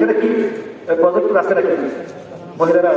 সেটা কি? প্রজেক্ট আছে নাকি? মহিলারা?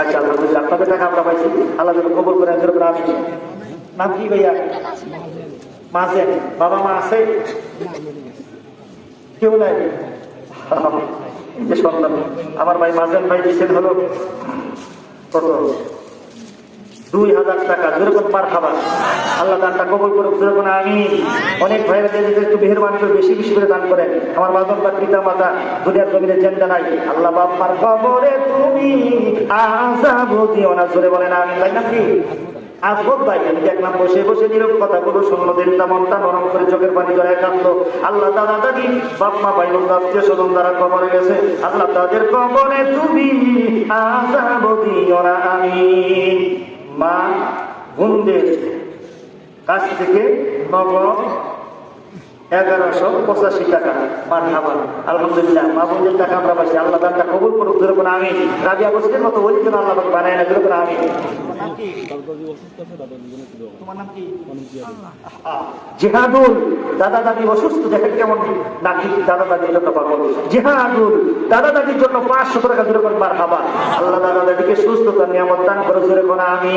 আচ্ছা আলহামদুলিল্লাহ। আপনাদের টাকা আমরা পাইছি। আল্লাহ যেন করে আমি নাম কি ভাইয়া? মাঝে বাবা মা আছে? কেউ নাই? এই যে সন্তান। আমার ভাই মাঝেন ভাই দিচ্ছেন হলো। কত? দুই হাজার টাকা, যেরকম পার খাবার আল্লাহ দানটা কবল করে যেরকম আমি। অনেক ভাইয়েরা যে একটু মেহরবানি করে বেশি বেশি করে দান করেন। আমার বাদন বা পিতা মাতা দুনিয়ার জমিনে জেন্দা নাই। আল্লাহ বাপ্পার কবরে তুমি আজাবো দিও না। জোরে বলেন আমি তাই জড়ায় কাঁদলো। আল্লাহ তাদের কবরে, তুমি না। আমি মা বোনদের কাছ থেকে নগদ এগারোশো পঁচাশি টাকা খাবার আলহামদুলিল্লাহ মা বোনদের টাকা আমরা পাচ্ছি আল্লাহ তারটা কবুল করুক ধরে যেরকম আমি রাবিয়া বসির মতো ওই জন্য আল্লাহ বানায় না যেরকম আমি জেহাদুল দাদা দাদি অসুস্থ দেখেন কেমন নাকি দাদা দাদির জন্য পাগল জেহাদুল দাদা দাদির জন্য পাঁচশো টাকা করে বার খাবার আল্লাহ দাদা দাদিকে সুস্থতা নিয়ামত দান করে কোন আমি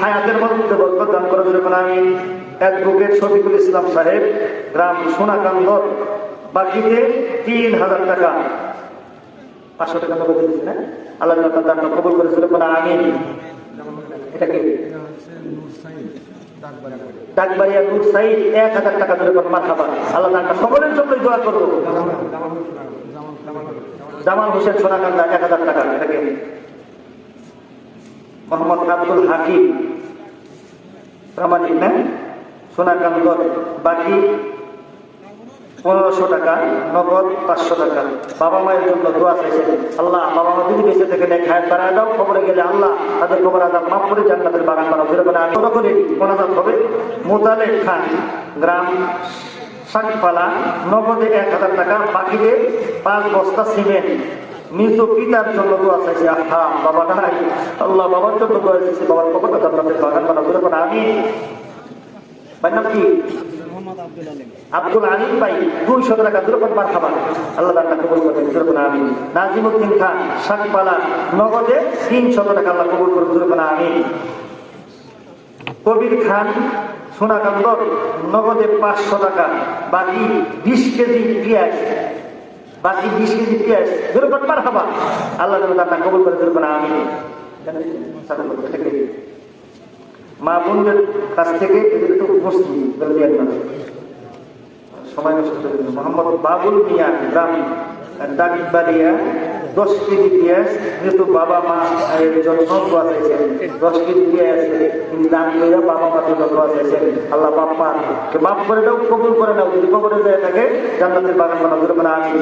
হায়াতের মধ্যে বরকত দান করে জোরে কোন আমি অ্যাডভোকেট শফিকুল ইসলাম সাহেব, গ্রাম সোনাকান্দর, বাকিতে তিন হাজার টাকা। পাঁচশো টাকা নগদ দিয়েছে না আল্লাহ তার দানটা কবল করে জোরে কোন আমি এটা ডাকবাড়িয়া নূর সাইড এক হাজার টাকা সকলের জন্যই করব। হোসেন সোনাকান্দা, এক হাজার টাকা। এটাকে প্রামাণিক না সোনাকান্দ বাকি পনেরোশো টাকা, নগদ পাঁচশো টাকা। বাবা মায়ের জন্য দোয়া চাইছেন আল্লাহ, বাবা মা যদি বেঁচে থেকে নেয় খায় বাড়ায় দাও। খবরে গেলে আল্লাহ তাদের খবর আদাব মাফ করে জান্নাতের বাগান বানাও। যেরকম তখনই মোনাজাত হবে। মোতালেব খান, গ্রাম শাকপালা নগদে এক হাজার টাকা। বাকিতে পাঁচ বস্তা সিমেন্ট। মৃত পিতার জন্য দোয়া চাইছে। আহা, বাবা নাই। আল্লাহ, বাবার জন্য দোয়া চাইছে। বাবার খবরটা জান্নাতের বাগান বানাও। যেরকম আমি ভাই নাম কি? আব্দুল আলিম। ভাই দুইশো টাকা দুরকম বার খাবার। আল্লাহ তাআলা কবুল করবেন দুরকম আমিন। নাজিমউদ্দিন খান শাকপালা নগদে তিনশত টাকা আল্লাহ কবুল করবেন দুরকম আমিন। কবির খান সোনাকান্দর নগদে পাঁচশো টাকা বাকি বিশ কেজি পেঁয়াজ। বাকি বিশ কেজি পেঁয়াজ দুরকম বার খাবার। আল্লাহ তাআলা কবুল করে দুরকম আমিন। মা বোনদের কাছ থেকে উপস্থিতি বেরিয়ে না সময় নষ্ট করে মোহাম্মদ বাবুল মিয়া গ্রাম ডাকবাড়িয়া দশ কেজি পেঁয়াজ, যেহেতু বাবা মা এর জন্য দোয়া চাইছেন। দশ কেজি পেঁয়াজ তিনি দান করে বাবা মার জন্য দোয়া চাইছেন। আল্লাহ বাপ্পা মাফ করে দাও, কবুল করে দাও যদি কবরে যায় থাকে, জান্নাতের বাগান বানাও। যেরকম আমি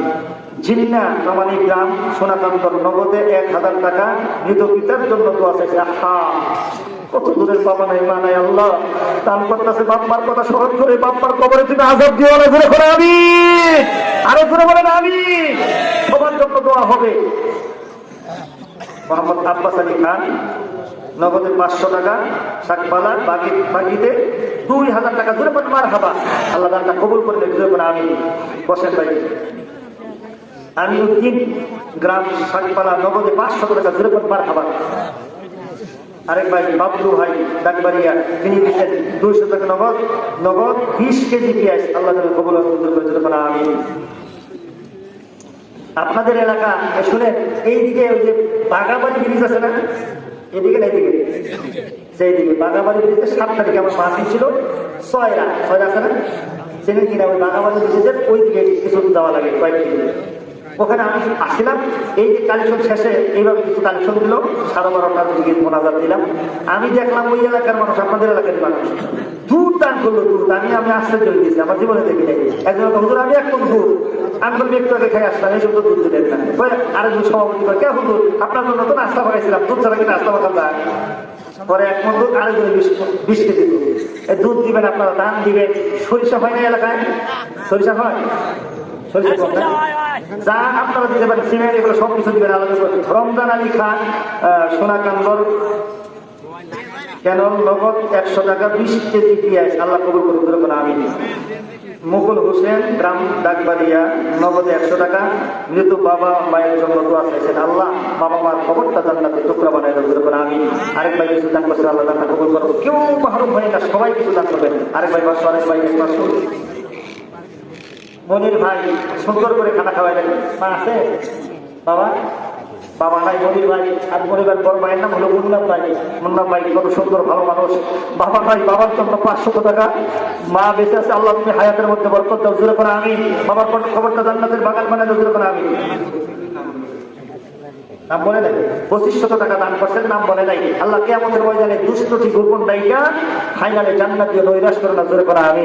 জিন্না কামানি গ্রাম সোনাকান্তর নগদে এক হাজার টাকা মৃত পিতার জন্য দোয়া চাইছে। আহা! কত দূরের বাপ্পার কথা করে বাপ্পার কবরে আমি আরও বলেন আমি হবে। নগদে পাঁচশো টাকা, শাকপালা, বাকি বাকিতে দুই হাজার টাকা। পর মার হাবা আল্লাহ দানটা কবুল করলে করে আমি বসেন ভাই। আমি উদ্দিন গ্রাম শাকপালা নগদে পাঁচশো টাকা। দূরে পর মার হাবা আরেক ভাই বাবলু ভাই ডাকবাড়িয়া তিনি দিচ্ছেন দুইশো টাকা নগদ নগদ বিশ কেজি পেঁয়াজ। আল্লাহ যেন কবুল আমি আপনাদের এলাকা, এ শুনেন, এইদিকে ওই যে বাগাবাড়ি ব্রিজ আছে না? এদিকে না এদিকে? সেই দিকে বাগাবাড়ি ব্রিজে সাত তারিখে আমার মাসি ছিল? ছয়রা ছয়রা আছে না? সেদিন কিনা? ওই বাগাবাড়ি ব্রিজের ওই দিকে কিছু দেওয়া লাগে, কয়েকটি। ওখানে আমি আসছিলাম এই যে কালেকশন শেষে এইভাবে কিছু কালেকশন দিল। সাড়ে বারোটার দিকে মোনাজাত দিলাম। আমি দেখলাম ওই এলাকার মানুষ, আপনাদের এলাকার মানুষ। দূর দান করল, দূর আমি আমি আশ্চর্য হয়ে গেছি। আমার জীবনে দেখি নাই। একজন হুজুর, আমি একদম দূর। আমি বলব একটু আগে খাই আসলাম, এই তো দুধ দিলেন না। আরেকজন সভাপতি করে কে হুজুর? আপনার জন্য তো নাস্তা পাকাইছিলাম দুধ ছাড়া কি নাস্তা পাকাম না পরে এক মন দুধ আরেকজন বিশ কেজি দুধ দিবেন আপনারা ধান দিবেন। সরিষা হয় না এলাকায়? সরিষা হয়? যা আপনারা দিতে পারেন সিমেন্ট এগুলো সব কিছু দিবেন রমজান আলী খান সোনাকান্দর। কেন? নগদ একশো টাকা বিশ কেজি পেঁয়াজ। আল্লাহ কবুল করে আমি মুকুল হোসেন গ্রাম ডাকবাড়িয়া নগদে একশো টাকা। মৃত বাবা মায়ের জন্য দোয়া চাইছেন আল্লাহ। বাবা মার খবরটা জান্নাতে টুকরা বানাই দেবো করে আমি আরেক ভাই কিছু দান করছে আল্লাহ কবুল করব কেউ মাহরুম হয় না সবাই কিছু দান করবেন। আরেক ভাই পাঁচশো আরেক ভাই পাঁচশো। মনির ভাই সুন্দর করে খানা খাওয়াইলেন মা আছে? বাবা? বাবা নাই মনির ভাই। আর মনির বড় ভাইয়ের নাম হলো মুন্না ভাই। মুন্না ভাই কত সুন্দর, ভালো মানুষ। বাবা ভাই বাবার জন্য পাঁচশত টাকা। মা বেঁচে আছে, আল্লাহ তুমি হায়াতের মধ্যে বরকত দাও, জোরে করে আমি বাবার খবরটা জান্নাতের বাগান বানাই জোরে করে আমি নাম বলে নাই? পঁচিশ শত টাকা দান করছেন, নাম বলে নাই। আল্লাহ কে আমাদের ময়দানে দুষ্টটি গোপন নায়িকা ফাইনালে জান্নাত দিয়ে নৈরাশ করে না, জোরে করে আমি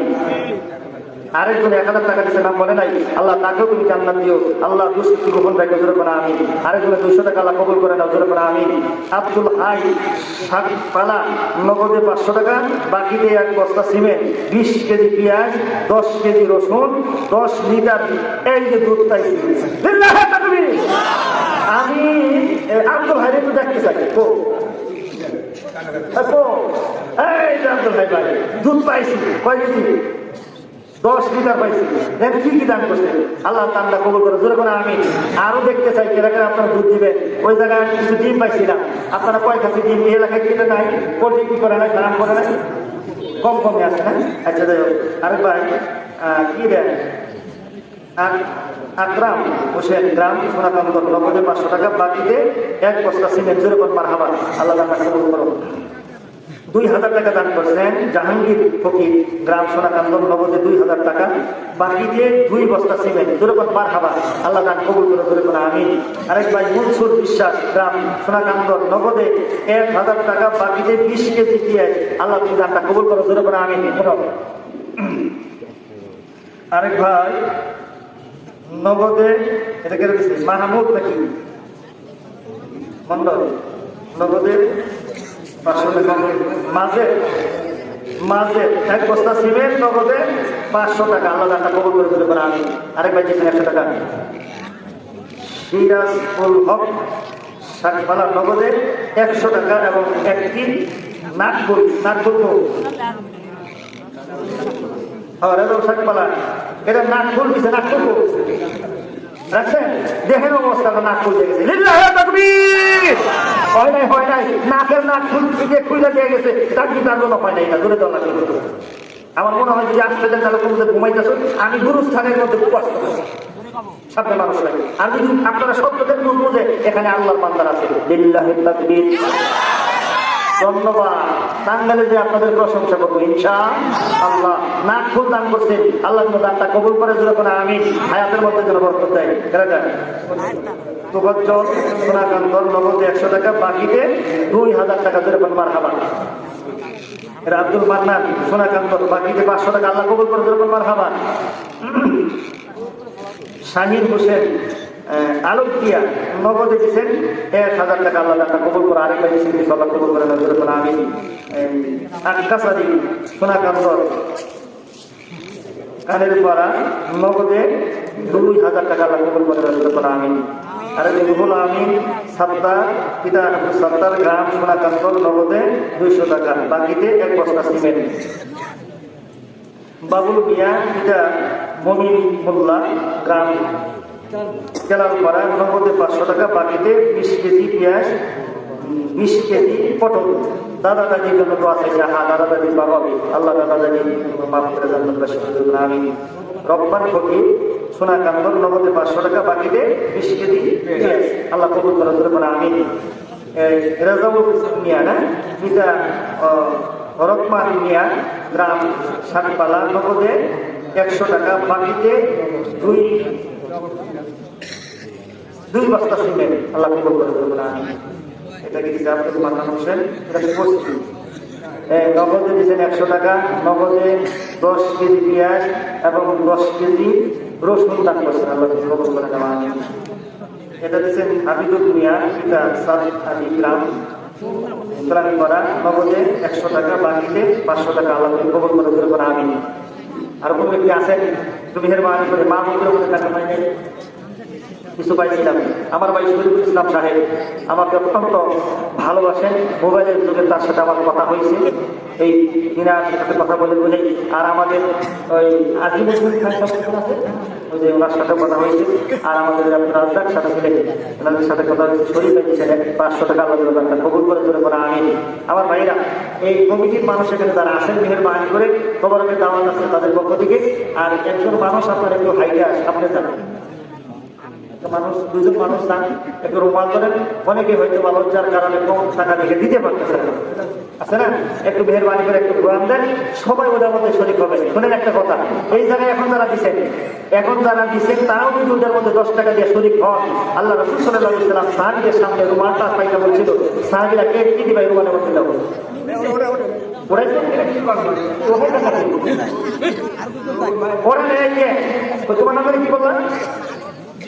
আরেকজন এক হাজার টাকা দিচ্ছে নাম বলে নাই। আল্লাহ তাকেও তুমি জান্নাত দিও। আল্লাহ দুষ্কৃতি গোপন রাখে, জোরে করা আমি আরেকজনে দুশো টাকা আল্লাহ কবুল করে নাও, জোরে করা আমি আব্দুল হাই শাক পালা নগদে পাঁচশো টাকা, বাকিতে এক বস্তা সিমেন্ট, বিশ কেজি পেঁয়াজ, দশ কেজি রসুন, দশ লিটার এই যে দুধ তাই আমি আব্দুল হাই একটু দেখতে চাই। তো এই আব্দুল হাই দুধ পাইছি। কয় কেজি? দশ লিটার পাইছি। দেখ কি কি দান করছে? আল্লাহ তান্ডা কবুল করে, জোরে করে আমি আরও দেখতে চাই কেরা কেরা আপনারা দুধ দিবে ওই জায়গায় আমি কিছু ডিম পাইছিলাম আপনারা কয় কাছে ডিম এই এলাকায় কিনে নাই? পোল্ট্রি কি করে নাই খারাপ করে নাই? কম কমে আছে না? আচ্ছা যাই হোক। আরেক ভাই কি দেন? আক- আকরাম হোসেন গ্রাম সোনাকান্ত নগদে পাঁচশো টাকা বাকিতে এক বস্তা সিমেন্ট, জোরে কোন মার হাবা আল্লাহ করো। দুই হাজার টাকা দান করছেন জাহাঙ্গীর ফকির গ্রাম সোনাকান্দন নগদে দুই হাজার টাকা। বাকিতে দুই বস্তা সিমেন্ট। যেরকম বার খাবা আল্লাহ দান কবুল করে যেরকম আমি আরেক ভাই, মনসুর বিশ্বাস গ্রাম সোনাকান্দন নগদে এক হাজার টাকা বাকিতে বিশ কেজি দিয়ে আল্লাহ তুমি দানটা কবুল করো যেরকম আমি আরেক ভাই, নগদে, এটা দিচ্ছে মাহমুদ নাকি? মন্ডল। নগদে পাঁচশো টাকা মাঝে মাঝে, এক বস্তা সিমেন্ট নগদে পাঁচশো টাকা আল্লাহ টাকা কবল করে দিতে পারে আমি আরেক ভাই দিচ্ছেন একশো টাকা। সিরাজুল হক শাকপালা নগদে একশো টাকা এবং একটি নাকফুল তো। হ্যাঁ রেদল শাকপালা। এটা দিছে নাকফুল তো। রাখছেন? দেখেন অবস্থা লিল্লাহে, তাকবীর! হয় নাই হয় নাই। নাকের নাক যে খুলে দিয়ে গেছে। তার হয় নাই? এটা দূরে লাগবে আমার মনে হয় যদি আসতে দেন, তাহলে ঘুমাইতেছ। আমি গুরুস্থানের মধ্যে যদি আপনারা সত্য বুঝে, এখানে আছে। যে আপনাদের প্রশংসা আল্লাহ কবুল করে দিল আমি হায়াতের মধ্যে যেন বরকত দেয়। কেনা যায় তোবাজ্জল একশো টাকা বাকিতে দুই হাজার টাকা ধরে মার হাবা এরা আব্দুল মান্নান সোনাকান্তর বাকিতে পাঁচশো টাকা আল্লাহ কবুল করে মার হাবা শাহিন হোসেন আহ, আলোক দিয়া নগদে দিচ্ছেন এক হাজার টাকা আল্লাহ টাকা করে আরেকটা দিচ্ছেন আল্লাহ কবুল করে আমি আকাশাদি সোনাকান্দর কানের পাড়া নগদে দুই হাজার টাকা আল্লাহ কবুল করে আমি আর রুহুল আমি সাত্তার পিতা সাত্তার গ্রাম সোনাকান্দর নগদে দুইশো টাকা, বাকিতে এক বস্তা সিমেন্ট। বাবুল মিয়া, পিতা মমিন মোল্লা গ্রাম। কেলালপাড়া, নগদে পাঁচশো টাকা, বাকিতে বিশ কেজি পেঁয়াজ, বিশ কেজি পটল। দাদা দাদির জন্য তো আছে হা দাদা দাদির বাবা আল্লাহ দাদা দাদি, মাফ করে জান্নাতবাসী করে আমি রব্বান ফকির সোনাকান্দর নগদে পাঁচশো টাকা বাকিতে বিশ কেজি আল্লাহ কবুল করে দেবেন আমি রেজাউল মিয়া না? পিতা আহ, হরকমান মিয়া গ্রাম সাতপালা নগদে একশো টাকা বাকিতে দুই দুই বস্তা সিমেন্ট। আল্লাহ কবুল করে দেবেন আমি এটা কি দিচ্ছে আব্দুল মান্নান হোসেন এটা পশ্চিম নগদে দিয়েছেন একশো টাকা নগদে দশ কেজি পেঁয়াজ এবং দশ কেজি রসুন দান করছেন আল্লাহ কবুল করে আমি এটা দিচ্ছেন হাবিবুল মিয়া পিতা সাদিক আলী গ্রাম ইসলামী করা নগদে একশো টাকা, বাকিতে পাঁচশো টাকা আলাদা কবল করে করে করা আমি আর কোনো ব্যক্তি আছেন তুমি মেহরবানি করে, মা মধ্যে টাকা পাই কিছু পাইছিলাম আমার ভাই শরীফুল ইসলাম সাহেব আমাকে অত্যন্ত ভালোবাসেন মোবাইলের যুগে তার সাথে আমার কথা হয়েছে। এই দিনার সাথে কথা বলে বলে আর আমাদের ওই আজিমুল খান সাহেব আছে যে ওনার সাথে কথা হয়েছে। আর আমাদের রাজ্জাক সাথে মিলে ওনাদের সাথে কথা হয়েছে। শরীর পেয়েছেন পাঁচশো টাকা আল্লাহ কবুল করে ধরে করা আমি আমার ভাইরা, এই কমিটির মানুষ এখানে যারা আসেন মেহরবানি করে খবরকে দাওয়াত আছে তাদের পক্ষ থেকে। আর একজন মানুষ আপনার একটু হাইটে যান। একটা মানুষ, দুজন মানুষ যান একটু রুমাল ধরেন অনেকে হয়তো বা লজ্জার কারণে কম টাকা দেখে দিতে পারতেছে না। আছে না? একটু মেহরবানি করে একটু ঘোরান দেন, সবাই ওদের মধ্যে শরীর হবে। শোনেন একটা কথা, এই জায়গায় এখন যারা দিচ্ছেন এখন যারা দিচ্ছেন তারাও যদি ওদের মধ্যে দশ টাকা দিয়ে শরীর হন আল্লাহ রসুল সাল্লাহ ইসলাম সাহাবিদের সামনে রুমালটা পাইটা বলছিল। সাহাবিরা কে? কি দিবে রুমালের মধ্যে যাব? পড়ে নেই তোমার নামে কি বললাম?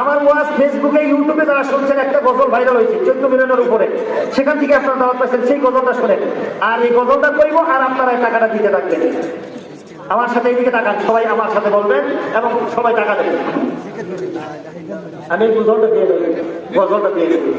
আমার ওয়াজ ফেসবুকে, ইউটিউবে যারা শুনছেন, একটা গজল ভাইরাল হয়েছে, চোদ্দ মিলিয়নের উপরে। সেখান থেকে আপনারা দাওয়াত পাচ্ছেন সেই গজলটা শোনেন। আর এই গজলটা করব আর আপনারা টাকাটা দিতে থাকবেন। আমার সাথে এদিকে টাকা সবাই আমার সাথে বলবেন এবং সবাই টাকা দেবেন। আমি গজলটা দিয়ে দেবেন গজলটা দিয়ে দেবেন